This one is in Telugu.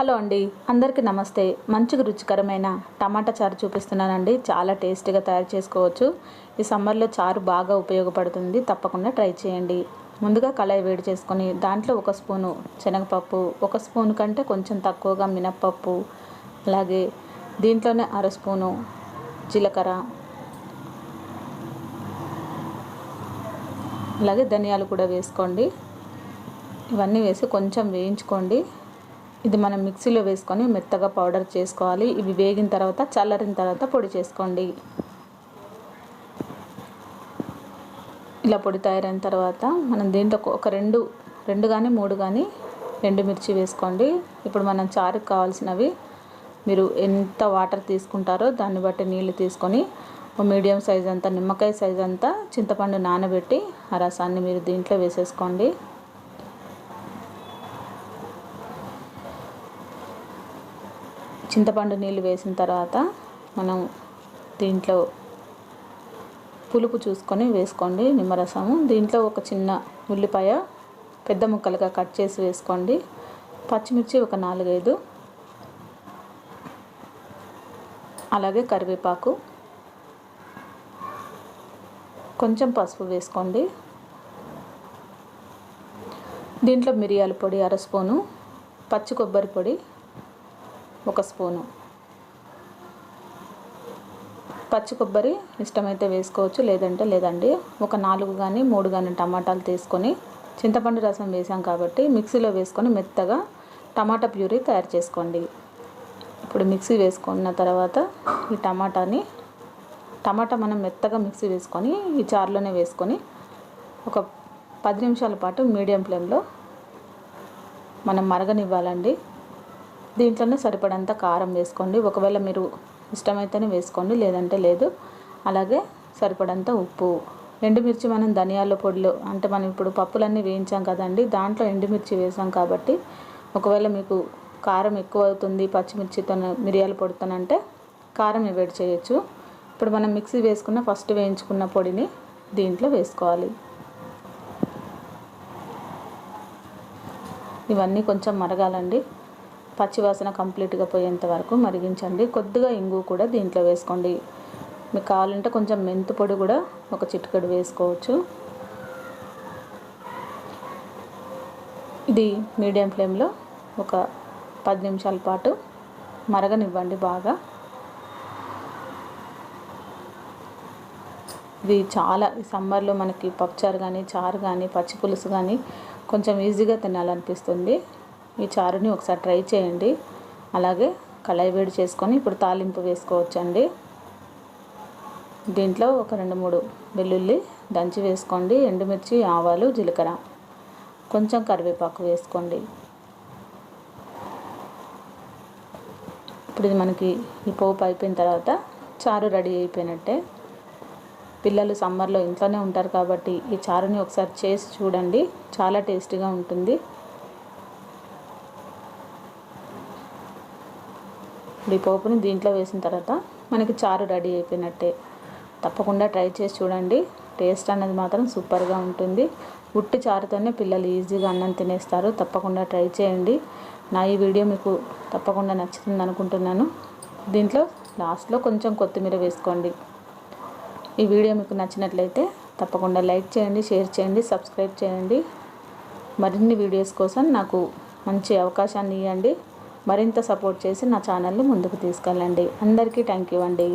హలో అండి అందరికీ నమస్తే. మంచిగా రుచికరమైన టమాటా చారు చూపిస్తున్నానండి. చాలా టేస్టీగా తయారు చేసుకోవచ్చు. ఈ సమ్మర్లో చారు బాగా ఉపయోగపడుతుంది. తప్పకుండా ట్రై చేయండి. ముందుగా కళాయి వేడి చేసుకొని దాంట్లో ఒక స్పూను శనగపప్పు ఒక స్పూన్ కంటే కొంచెం తక్కువగా మినప్పప్పు అలాగే దీంట్లోనే అర స్పూను జీలకర్ర అలాగే ధనియాలు కూడా వేసుకోండి. ఇవన్నీ వేసి కొంచెం వేయించుకోండి. ఇది మనం మిక్సీలో వేసుకొని మెత్తగా పౌడర్ చేసుకోవాలి. ఇవి వేగిన తర్వాత చల్లరిన తర్వాత పొడి చేసుకోండి. ఇలా పొడి తయారైన తర్వాత మనం దీంట్లో ఒక రెండు రెండు కానీ మూడు కానీ ఎండుమిర్చి వేసుకోండి. ఇప్పుడు మనం చారుకు కావాల్సినవి మీరు ఎంత వాటర్ తీసుకుంటారో దాన్ని బట్టి నీళ్ళు తీసుకొని మీడియం సైజ్ అంతా నిమ్మకాయ సైజ్ అంతా చింతపండు నానబెట్టి ఆ రసాన్ని మీరు దీంట్లో వేసేసుకోండి. చింతపండు నీళ్ళు వేసిన తర్వాత మనం దీంట్లో పులుపు చూసుకొని వేసుకోండి నిమ్మరసము. దీంట్లో ఒక చిన్న ఉల్లిపాయ పెద్ద ముక్కలుగా కట్ చేసి వేసుకోండి. పచ్చిమిర్చి ఒక నాలుగైదు. అలాగే కరివేపాకు. కొంచెం పసుపు వేసుకోండి. దీంట్లో మిరియాల పొడి అర స్పూను పచ్చి కొబ్బరి పొడి ఒక స్పూను. పచ్చి కొబ్బరి ఇష్టమైతే వేసుకోవచ్చు లేదంటే లేదండి. ఒక నాలుగు కానీ మూడు కానీ టమాటాలు తీసుకొని చింతపండు రసం వేసాం కాబట్టి మిక్సీలో వేసుకొని మెత్తగా టమాటా ప్యూరీ తయారు చేసుకోండి. ఇప్పుడు మిక్సీ వేసుకున్న తర్వాత ఈ టమాటాని టమాటా మనం మెత్తగా మిక్సీ వేసుకొని ఈ చారులోనే వేసుకొని ఒక పది నిమిషాల పాటు మీడియం ఫ్లేమ్లో మనం మరగనివ్వాలండి. దీంట్లోనే సరిపడంత కారం వేసుకోండి. ఒకవేళ మీరు ఇష్టమైతేనే వేసుకోండి లేదంటే లేదు. అలాగే సరిపడంత ఉప్పు. ఎండుమిర్చి మనం ధనియాల పొడిలో అంటే మనం ఇప్పుడు పప్పులన్నీ వేయించాం కదండి దాంట్లో ఎండుమిర్చి వేసాం కాబట్టి ఒకవేళ మీకు కారం ఎక్కువ అవుతుంది పచ్చిమిర్చితో మిరియాల పొడితోనంటే కారం వేడి చేయొచ్చు. ఇప్పుడు మనం మిక్సీ వేసుకున్న ఫస్ట్ వేయించుకున్న పొడిని దీంట్లో వేసుకోవాలి. ఇవన్నీ కొంచెం మరగాలండి. పచ్చివాసన కంప్లీట్గా పోయేంత వరకు మరిగించండి. కొద్దిగా ఇంగు కూడా దీంట్లో వేసుకోండి. మీకు కావాలంటే కొంచెం మెంతు పొడి కూడా ఒక చిటికెడు వేసుకోవచ్చు. ఇది మీడియం ఫ్లేమ్లో ఒక పది నిమిషాల పాటు మరగనివ్వండి బాగా. ఇది చాలా ఈ సమ్మర్లో మనకి పప్పుచారు కానీ చారు కానీ పచ్చి పులుసు కానీ కొంచెం ఈజీగా తినాలనిపిస్తుంది. ఈ చారుని ఒకసారి ట్రై చేయండి. అలాగే కళాయి వేడి చేసుకొని ఇప్పుడు తాలింపు వేసుకోవచ్చండి. దీంట్లో ఒక రెండు మూడు వెల్లుల్లి దంచి వేసుకోండి. ఎండుమిర్చి ఆవాలు జీలకర్ర. కొంచెం కరివేపాకు వేసుకోండి. ఇప్పుడు ఇది మనకి ఈ పోపు అయిపోయిన తర్వాత చారు రెడీ అయిపోయినట్టే. పిల్లలు సమ్మర్లో ఇంట్లోనే ఉంటారు కాబట్టి ఈ చారుని ఒకసారి చేసి చూడండి. చాలా టేస్టీగా ఉంటుంది. ఈ పోపుని దీంట్లో వేసిన తర్వాత మనకి చారు రెడీ అయిపోయినట్టే. తప్పకుండా ట్రై చేసి చూడండి. టేస్ట్ అనేది మాత్రం సూపర్గా ఉంటుంది. ఉట్టి చారుతోనే పిల్లలు ఈజీగా అన్నం తినేస్తారు. తప్పకుండా ట్రై చేయండి. నా ఈ వీడియో మీకు తప్పకుండా నచ్చుతుంది అనుకుంటున్నాను. దీంట్లో లాస్ట్లో కొంచెం కొత్తిమీర వేసుకోండి. ఈ వీడియో మీకు నచ్చినట్లయితే తప్పకుండా లైక్ చేయండి షేర్ చేయండి సబ్స్క్రైబ్ చేయండి. మరిన్ని వీడియోస్ కోసం నాకు మంచి అవకాశాన్ని ఇవ్వండి. మరింత సపోర్ట్ చేసి నా ఛానల్ని ముందుకు తీసుకెళ్ళండి. అందరికీ థ్యాంక్ యూ అండి.